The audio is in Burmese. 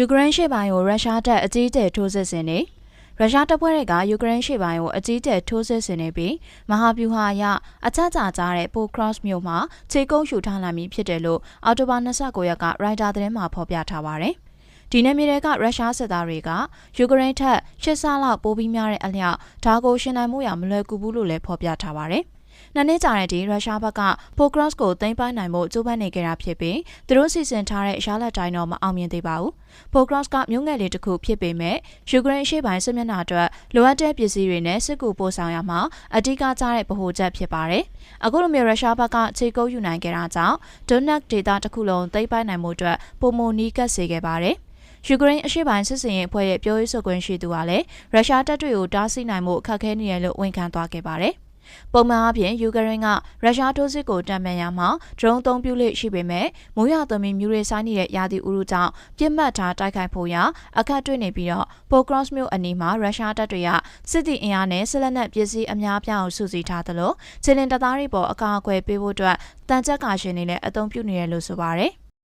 ယူကရိန်းရှေ့ပိုင်းကိုရုရှားတပ်အကြီးအကျယ်ထိုးစစ်ဆင်နေရုရှားတပ်ဖွဲ့တွေကယူကရိန်းရှေ့ပိုင်းကိုအကြီးအကျယ်ထိုးစစ်ဆင်နေပြီးမဟာဗျူဟာအရအချမ်းချာကြားတဲ့ပိုခရော့စ်မြို့မှာခြေကုပ်ယူထားလာမည်ဖြစ်တယ်လို့အော်တိုဘာ29ရက်ကရိုက်တာသတင်းမှာဖော်ပြထားပါတယ်။ဒီနေ့မြေတွေကရုရှားစစ်သားတွေကယူကရိန်းထက်ရှစ်ဆလောက်ပိုပြီးများတဲ့အလျောက်ဒါကိုရှင်းနိုင်မှုရမလွယ်ကူဘူးလို့လည်းဖော်ပြထားပါတယ်။ နှစ်နှစ်ကြာတဲ့ဒီရုရှားဘက်ကပိုကရော့စ်ကိုသိမ်းပိုက်နိုင်မှုကြိုးပမ်းနေကြတာဖြစ်ပြီးသူတို့စီစဉ်ထားတဲ့ရလဒ်တိုင်းတော့မအောင်မြင်သေးပါဘူး။ပိုကရော့စ်ကမြို့ငယ်လေးတစ်ခုဖြစ်ပေမဲ့ယူကရိန်းအရှေ့ပိုင်းစစ်မျက်နှာအတွက်လိုအပ်တဲ့ပစ္စည်းတွေနဲ့စစ်ကူပို့ဆောင်ရမှာအဓိကကျတဲ့ဗဟိုချက်ဖြစ်ပါတယ်။အခုလိုမျိုးရုရှားဘက်ကခြေကုပ်ယူနိုင်ကြတာကြောင့်ဒွန်နက်ဒေတာတစ်ခုလုံးသိမ်းပိုက်နိုင်မှုအတွက်ပုံမနီးကပ်စေခဲ့ပါတယ်။ယူကရိန်းအရှေ့ပိုင်းစစ်စင်ရေးအဖွဲ့ရဲ့ပြောရေးဆိုခွင့်ရှိသူကလည်းရုရှားတပ်တွေကိုတားဆီးနိုင်မှုအခက်အခဲနေရလို့ဝန်ခံသွားခဲ့ပါတယ်။ ပုံမှန်အားဖြင့်ယူကရိန်းကရုရှားထိုးစစ်ကိုတံပြန်ရမှာဒရုန်းသုံးပြုလေရှိပေမဲ့မိုးရွာသွန်းပြီးမြူတွေဆိုင်နေတဲ့ရာသီဥတုကြောင့်ပြစ်မှတ်ထားတိုက်ခိုက်ဖို့ရအခက်တွေ့နေပြီးတော့ပိုကရော့စ်မြို့အနီးမှာရုရှားတပ်တွေကစစ်တီအင်အားနဲ့ဆက်လက်နက်ပစ္စည်းအများပြားအောင်စုစည်းထားသလိုခြေလင်တပ်သားတွေပေါ်အကာအကွယ်ပေးဖို့အတွက်တန်ကြပ်ကာရှင်တွေလည်းအသုံးပြုနေတယ်လို့ဆိုပါတယ်။